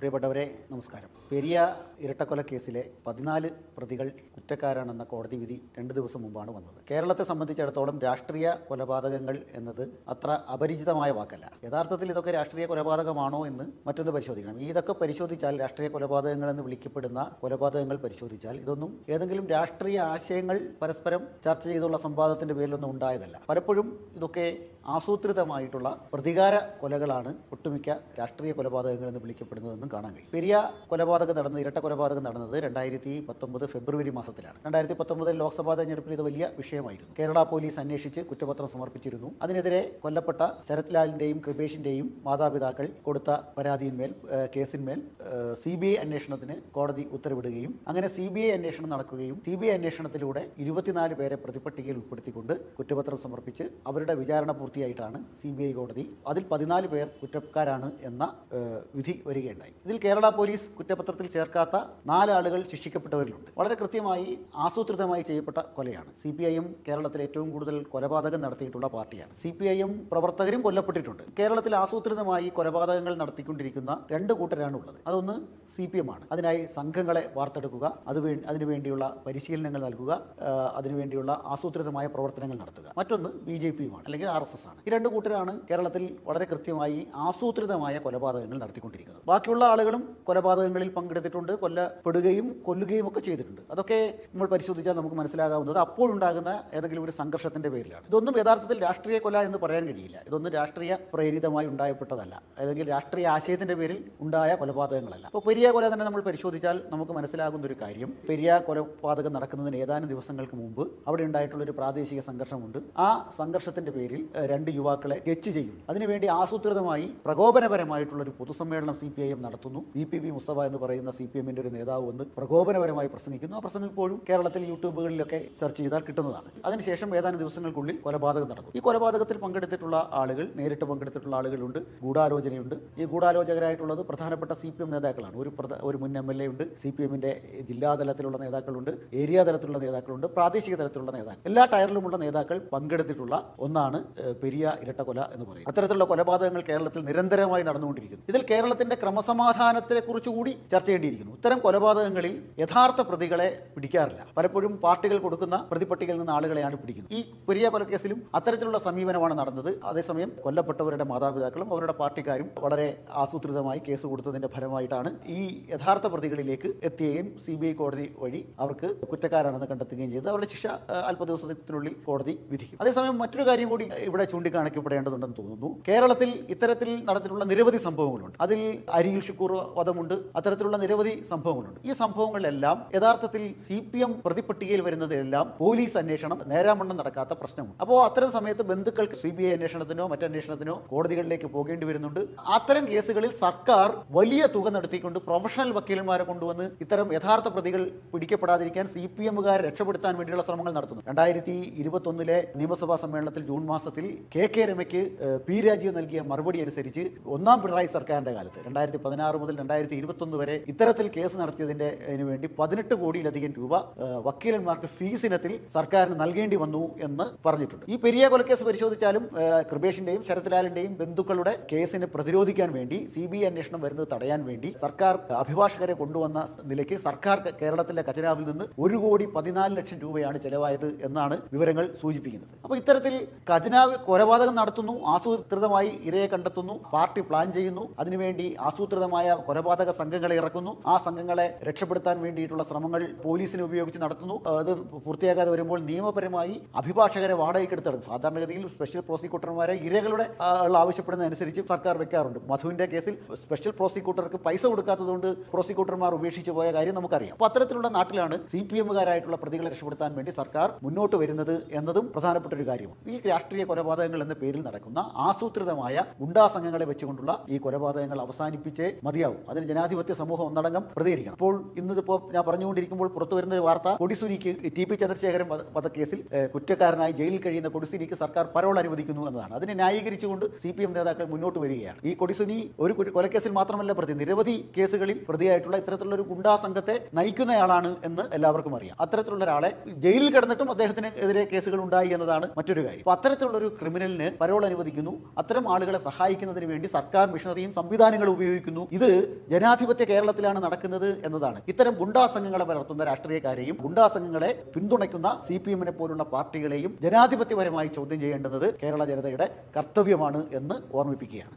പ്രിയപ്പെട്ടവരെ നമസ്കാരം. പെരിയ ഇരട്ടക്കൊല കേസിലെ പതിനാല് പ്രതികൾ കുറ്റക്കാരാണെന്ന കോടതി വിധി രണ്ട് ദിവസം മുമ്പാണ് വന്നത്. കേരളത്തെ സംബന്ധിച്ചിടത്തോളം രാഷ്ട്രീയ കൊലപാതകങ്ങൾ എന്നത് അത്ര അപരിചിതമായ വാക്കല്ല. യഥാർത്ഥത്തിൽ ഇതൊക്കെ രാഷ്ട്രീയ കൊലപാതകമാണോ എന്ന് മറ്റൊന്ന് പരിശോധിക്കണം. ഇതൊക്കെ പരിശോധിച്ചാൽ രാഷ്ട്രീയ കൊലപാതകങ്ങൾ എന്ന് വിളിക്കപ്പെടുന്ന കൊലപാതകങ്ങൾ പരിശോധിച്ചാൽ ഇതൊന്നും ഏതെങ്കിലും രാഷ്ട്രീയ ആശയങ്ങൾ പരസ്പരം ചർച്ച ചെയ്തുള്ള സംവാദത്തിന്റെ പേരിലൊന്നും ഉണ്ടായതല്ല. പലപ്പോഴും ഇതൊക്കെ ആസൂത്രിതമായിട്ടുള്ള പ്രതികാര കൊലകളാണ് ഒട്ടുമിക്ക രാഷ്ട്രീയ കൊലപാതകങ്ങൾ എന്ന് വിളിക്കപ്പെടുന്നതെന്നും കാണാൻ കഴിയും. പെരിയ കൊലപാതകം നടന്നത് ഇരട്ട കൊലപാതകം നടന്നത് രണ്ടായിരത്തി പത്തൊമ്പത് ഫെബ്രുവരി മാസത്തിലാണ്. രണ്ടായിരത്തി പത്തൊമ്പതിൽ ലോക്സഭാ തെരഞ്ഞെടുപ്പിൽ ഇത് വലിയ വിഷയമായിരുന്നു. കേരള പോലീസ് അന്വേഷിച്ച് കുറ്റപത്രം സമർപ്പിച്ചിരുന്നു. അതിനെതിരെ കൊല്ലപ്പെട്ട ശരത് ലാലിന്റെയും കൃപേഷിന്റെയും മാതാപിതാക്കൾ കൊടുത്ത പരാതിയിന്മേൽ കേസിന്മേൽ സി ബി ഐ അന്വേഷണത്തിന് കോടതി ഉത്തരവിടുകയും അങ്ങനെ സി ബി ഐ അന്വേഷണം നടക്കുകയും സി ബി ഐ അന്വേഷണത്തിലൂടെ ഇരുപത്തിനാല് പേരെ പ്രതിപട്ടികയിൽ ഉൾപ്പെടുത്തിക്കൊണ്ട് കുറ്റപത്രം സമർപ്പിച്ച് അവരുടെ വിചാരണ പൂർത്തിയായിട്ടാണ് സി ബി ഐ കോടതി അതിൽ പതിനാല് പേർ കുറ്റക്കാരാണ് എന്ന വിധി വരികയുണ്ടായി. ഇതിൽ കേരള പോലീസ് കുറ്റപത്രത്തിൽ ചേർക്കാത്ത നാലാളുകൾ ശിക്ഷിക്കപ്പെട്ടവരിലുണ്ട്. വളരെ കൃത്യമായി ആസൂത്രിതമായി ചെയ്യപ്പെട്ട കൊലയാണ്. സി പി ഐയും കേരളത്തിൽ ഏറ്റവും കൂടുതൽ കൊലപാതകം നടത്തിയിട്ടുള്ള പാർട്ടിയാണ്. സി പി ഐയും പ്രവർത്തകരും കൊല്ലപ്പെട്ടിട്ടുണ്ട്. കേരളത്തിൽ ആസൂത്രിതമായി കൊലപാതകങ്ങൾ നടത്തിക്കൊണ്ടിരിക്കുന്ന രണ്ട് കൂട്ടരാണ് ഉള്ളത് അതൊന്ന് സി പി എം ആണ് അതിനായി സംഘങ്ങളെ വാർത്തെടുക്കുക അത് അതിനുവേണ്ടിയുള്ള പരിശീലനങ്ങൾ നൽകുക അതിനുവേണ്ടിയുള്ള ആസൂത്രിതമായ പ്രവർത്തനങ്ങൾ നടത്തുക. മറ്റൊന്ന് ബി ജെ പിയുമാണ് അല്ലെങ്കിൽ ആർ എസ് എസ് ആണ്. ഈ രണ്ട് കൂട്ടരാണ് കേരളത്തിൽ വളരെ കൃത്യമായി ആസൂത്രിതമായ കൊലപാതകങ്ങൾ നടത്തിക്കൊണ്ടിരിക്കുന്നത്. ബാക്കിയുള്ള ആളുകളും കൊലപാതകങ്ങളിൽ പങ്കെടുത്തിട്ടുണ്ട് കൊല്ലപ്പെടുകയും കൊല്ലുകയും ഒക്കെ ചെയ്തിട്ടുണ്ട്. അതൊക്കെ നമ്മൾ പരിശോധിച്ചാൽ നമുക്ക് മനസ്സിലാകാവുന്നത്. അപ്പോഴുണ്ടാകുന്ന ഏതെങ്കിലും ഒരു സംഘർഷത്തിന്റെ പേരിലാണ്. ഇതൊന്നും യഥാർത്ഥത്തിൽ രാഷ്ട്രീയ കൊല എന്ന് പറയാൻ കഴിയില്ല. ഇതൊന്നും രാഷ്ട്രീയ പ്രേരിതമായി ഉണ്ടായപ്പെട്ടതല്ല. ഏതെങ്കിലും രാഷ്ട്രീയ ആശയത്തിന്റെ പേരിൽ ഉണ്ടായ കൊലപാതകങ്ങളല്ല. അപ്പോൾ പെരിയ കൊല തന്നെ നമ്മൾ പരിശോധിച്ചാൽ നമുക്ക് മനസ്സിലാകുന്ന ഒരു കാര്യം. പെരിയ കൊലപാതകം നടക്കുന്നതിന് ഏതാനും ദിവസങ്ങൾക്ക് മുമ്പ് അവിടെ ഉണ്ടായിട്ടുള്ള ഒരു പ്രാദേശിക സംഘർഷമുണ്ട്. ആ സംഘർഷത്തിന്റെ പേരിൽ രണ്ട് യുവാക്കളെ ഗച്ച് ചെയ്യും അതിനുവേണ്ടി ആസൂത്രിതമായി പ്രകോപനപരമായിട്ടുള്ള ഒരു പൊതുസമ്മേളനം സി പി ഐ എം നടത്തുന്നു. വി പി വി മുസ്തഫ എന്ന് പറയുന്ന സി പി എമ്മിന്റെ ഒരു നേതാവ് വന്ന് പ്രകോപനപരമായി പ്രസംഗിക്കുന്നു. ആ പ്രസംഗം ഇപ്പോഴും കേരളത്തിൽ യൂട്യൂബുകളിലൊക്കെ സെർച്ച് ചെയ്താൽ കിട്ടുന്നതാണ്. അതിനുശേഷം ഏതാനും ദിവസങ്ങൾക്കുള്ളിൽ കൊലപാതകം നടക്കും. ഈ കൊലപാതകത്തിൽ പങ്കെടുത്തിട്ടുള്ള ആളുകൾ നേരിട്ട് പങ്കെടുത്തിട്ടുള്ള ആളുകളുണ്ട് ഗൂഢാലോചനയുണ്ട്. ഈ ഗൂഢാലോചകരായിട്ടുള്ളത് പ്രധാനപ്പെട്ട സി പി എം നേതാക്കളാണ്. ഒരു ഒരു മുൻ എം എൽ എ ഉണ്ട് സി പി എമ്മിന്റെ ജില്ലാ തലത്തിലുള്ള നേതാക്കളുണ്ട് ഏരിയ തലത്തിലുള്ള നേതാക്കളുണ്ട് പ്രാദേശിക തലത്തിലുള്ള നേതാക്കൾ. എല്ലാ ടയറിലുമുള്ള നേതാക്കൾ പങ്കെടുത്തിട്ടുള്ള ഒന്നാണ് പെരിയ ഇരട്ടക്കൊല എന്ന് പറയുന്നത്. അത്തരത്തിലുള്ള കൊലപാതകങ്ങൾ കേരളത്തിൽ നിരന്തരമായി നടന്നുകൊണ്ടിരിക്കുന്നു. ഇതിൽ കേരളത്തിന്റെ ക്രമസമാധാനത്തെ കുറിച്ച് കൂടി ചർച്ച ചെയ്യേണ്ടിയിരിക്കുന്നു. ഇത്തരം കൊലപാതകങ്ങളിൽ യഥാർത്ഥ പ്രതികളെ പിടിക്കാറില്ല. പലപ്പോഴും പാർട്ടികൾ കൊടുക്കുന്ന പ്രതിപട്ടികയിൽ നിന്ന് ആളുകളെയാണ് പിടിക്കുന്നത്. ഈ പെരിയ കൊലക്കേസിലും അത്തരത്തിലുള്ള സമീപനമാണ് നടന്നത്. അതേസമയം കൊല്ലപ്പെട്ടവരുടെ മാതാപിതാക്കളും അവരുടെ പാർട്ടിക്കാരും വളരെ ആസൂത്രിതമായി കേസ് കൊടുത്തതിന്റെ ഫലമായിട്ടാണ് ഈ യഥാർത്ഥ പ്രതികളിലേക്ക് എത്തുകയും സി ബി ഐ കോടതി വഴി അവർക്ക് കുറ്റക്കാരാണെന്ന് കണ്ടെത്തുകയും ചെയ്ത് അവരുടെ ശിക്ഷ അല്പ ദിവസത്തിനുള്ളിൽ കോടതി വിധിക്കും. അതേസമയം മറ്റൊരു കാര്യം കൂടി ഇവിടെ ചൂണ്ടിക്കാണിക്കപ്പെടേണ്ടതുണ്ടെന്ന് തോന്നുന്നു. കേരളത്തിൽ ഇത്തരത്തിൽ നടന്നിട്ടുള്ള നിരവധി സംഭവങ്ങളുണ്ട്. അതിൽ അരിയിൽ ഷുക്കൂർ വധമുണ്ട് അത്തരത്തിലുള്ള നിരവധി സംഭവങ്ങളുണ്ട്. ഈ സംഭവങ്ങളിലെല്ലാം യഥാർത്ഥത്തിൽ സി പി എം പ്രതിപട്ടികയിൽ വരുന്നതിലെല്ലാം പോലീസ് അന്വേഷണം നേരാമണ്ണം നടക്കാത്ത പ്രശ്നമുണ്ട്. അപ്പോൾ അത്തരം സമയത്ത് ബന്ധുക്കൾക്ക് സി ബി ഐ അന്വേഷണത്തിനോ മറ്റന്വേഷണത്തിനോ കോടതികളിലേക്ക് പോകേണ്ടി വരുന്നുണ്ട്. അത്തരം കേസുകളിൽ സർക്കാർ വലിയ തുക നടത്തിക്കൊണ്ട് പ്രൊഫഷണൽ വക്കീലന്മാരെ കൊണ്ടുവന്ന് ഇത്തരം യഥാർത്ഥ പ്രതികൾ പിടിക്കപ്പെടാതിരിക്കാൻ സി പി എമ്മുകാരെ രക്ഷപ്പെടുത്താൻ വേണ്ടിയുള്ള ശ്രമങ്ങൾ നടത്തുന്നു. രണ്ടായിരത്തി ഇരുപത്തൊന്നിലെ നിയമസഭാ സമ്മേളനത്തിൽ ജൂൺ മാസത്തിൽ കെ കെ രമയ്ക്ക് പി രാജീവ് നൽകിയ മറുപടി അനുസരിച്ച് ഒന്നാം പിണറായി സർക്കാരിന്റെ കാലത്ത് രണ്ടായിരത്തി പതിനാറ് മുതൽ രണ്ടായിരത്തി ഇരുപത്തൊന്ന് വരെ ഇത്തരത്തിൽ കേസ് നടത്തിയതിന്റെ വേണ്ടി പതിനെട്ട് കോടിയിലധികം രൂപ വക്കീലന്മാർക്ക് ഫീസ് ഇനത്തിൽ സർക്കാരിന് നൽകേണ്ടി വന്നു എന്ന് പറഞ്ഞിട്ടുണ്ട്. ഈ പെരിയ കൊലക്കേസ് പരിശോധിച്ചാലും കൃപേഷിന്റെയും ശരത്ലാലിന്റെയും ബന്ധുക്കളുടെ കേസിനെ പ്രതിരോധിക്കാൻ വേണ്ടി സി ബി ഐ അന്വേഷണം വരുന്നത് തടയാൻ വേണ്ടി സർക്കാർ അഭിഭാഷകരെ കൊണ്ടുവന്ന നിലയ്ക്ക് സർക്കാർ കേരളത്തിലെ ഖജനാവിൽ നിന്ന് ഒരു കോടി പതിനാല് ലക്ഷം രൂപയാണ് ചെലവായത് എന്നാണ് വിവരങ്ങൾ സൂചിപ്പിക്കുന്നത്. അപ്പോൾ ഇത്തരത്തിൽ ഖജനാവ് കൊലപാതകം നടത്തുന്നു ആസൂത്രിതമായി ഇരയെ കണ്ടെത്തുന്നു പാർട്ടി പ്ലാൻ ചെയ്യുന്നു അതിനുവേണ്ടി ആസൂത്രിതമായ കൊലപാതക സംഘങ്ങളെ ഇറക്കുന്നു. ആ സംഘങ്ങളെ രക്ഷപ്പെടുത്താൻ വേണ്ടിയിട്ടുള്ള ശ്രമങ്ങൾ പോലീസിനെ ഉപയോഗിച്ച് നടത്തുന്നു. അത് പൂർത്തിയാകാതെ വരുമ്പോൾ നിയമപരമായി അഭിഭാഷകരെ വാടകയ്ക്കെടുത്തെടുക്കും സാധാരണഗതിയിൽ സ്പെഷ്യൽ പ്രോസിക്യൂട്ടർമാരെ ഇരകളുടെ ആവശ്യപ്പെടുന്നതനുസരിച്ച് സർക്കാർ വെക്കാറുണ്ട്. മധുവിന്റെ കേസിൽ സ്പെഷ്യൽ പ്രോസിക്യൂട്ടർക്ക് പൈസ കൊടുക്കാത്തതുകൊണ്ട് പ്രോസിക്യൂട്ടർമാർ ഉപേക്ഷിച്ചു പോയ കാര്യം നമുക്കറിയാം. അപ്പോൾ അത്തരത്തിലുള്ള നാട്ടിലാണ് സി പി എമ്മുകാരായിട്ടുള്ള പ്രതികളെ രക്ഷപ്പെടുത്താൻ വേണ്ടി സർക്കാർ മുന്നോട്ട് വരുന്നത് എന്നതും പ്രധാനപ്പെട്ട ഒരു കാര്യമാണ്. ഈ രാഷ്ട്രീയ കൊലപാതകങ്ങൾ എന്ന പേരിൽ നടക്കുന്ന ആസൂത്രിതമായ ഗുണ്ടാ സംഘങ്ങളെ വെച്ചുകൊണ്ടുള്ള ഈ കൊലപാതകങ്ങൾ അവസാനിപ്പിച്ചേ മതിയാവും. അതിന് ജനാധിപത്യ സമൂഹം ഒന്നടങ്കം പ്രതികരിക്കണം. അപ്പോൾ ഇന്നിപ്പോ ഞാൻ പറഞ്ഞുകൊണ്ടിരിക്കുമ്പോൾ പുറത്തു വരുന്ന ഒരു വാർത്ത. കൊടിസുനിക്ക് ടി പി ചന്ദ്രശേഖരൻ വധ- വധക്കേസിൽ കുറ്റക്കാരനായി ജയിലിൽ കഴിയുന്ന കൊടിസുനിക്ക് സർക്കാർ പരോൾ അനുവദിക്കുന്നു എന്നതാണ്. അതിനെ ന്യായീകരിച്ചുകൊണ്ട് സി പി എം നേതാക്കൾ മുന്നോട്ട് വരികയാണ്. ഈ കൊടിസുനി ഒരു കൊലക്കേസിൽ മാത്രമല്ല പ്രതി നിരവധി കേസുകളിൽ പ്രതിയായിട്ടുള്ള ഇത്തരത്തിലുള്ള ഒരു ഗുണ്ടാ സംഘത്തെ നയിക്കുന്നയാളാണ് എന്ന് എല്ലാവർക്കും അറിയാം. അത്തരത്തിലുള്ള ഒരാളെ ജയിലിൽ കിടന്നിട്ടും അദ്ദേഹത്തിന് എതിരെ കേസുകൾ ഉണ്ടായി എന്നതാണ് മറ്റൊരു കാര്യം. അപ്പൊ അത്തരത്തിലുള്ള ഒരു ക്രിമിനലിന് പരോൾ അനുവദിക്കുന്നു. അത്തരം ആളുകളെ സഹായിക്കുന്നതിന് വേണ്ടി സർക്കാർ മിഷണറിയും സംവിധാനങ്ങളും ഉപയോഗിക്കുന്നു. ഇത് ജനാധിപത്യ കേരളത്തിലാണ് നടക്കുന്നത് എന്നതാണ്. ഇത്തരം ഗുണ്ടാ സംഘങ്ങളെ വളർത്തുന്ന രാഷ്ട്രീയക്കാരെയും ഗുണ്ടാ സംഘങ്ങളെ പിന്തുണയ്ക്കുന്ന സി പി എമ്മിനെ പോലുള്ള പാർട്ടികളെയും ജനാധിപത്യപരമായി ചോദ്യം ചെയ്യേണ്ടുന്നത് കേരള ജനതയുടെ കർത്തവ്യമാണ് എന്ന് ഓർമ്മിപ്പിക്കുകയാണ്.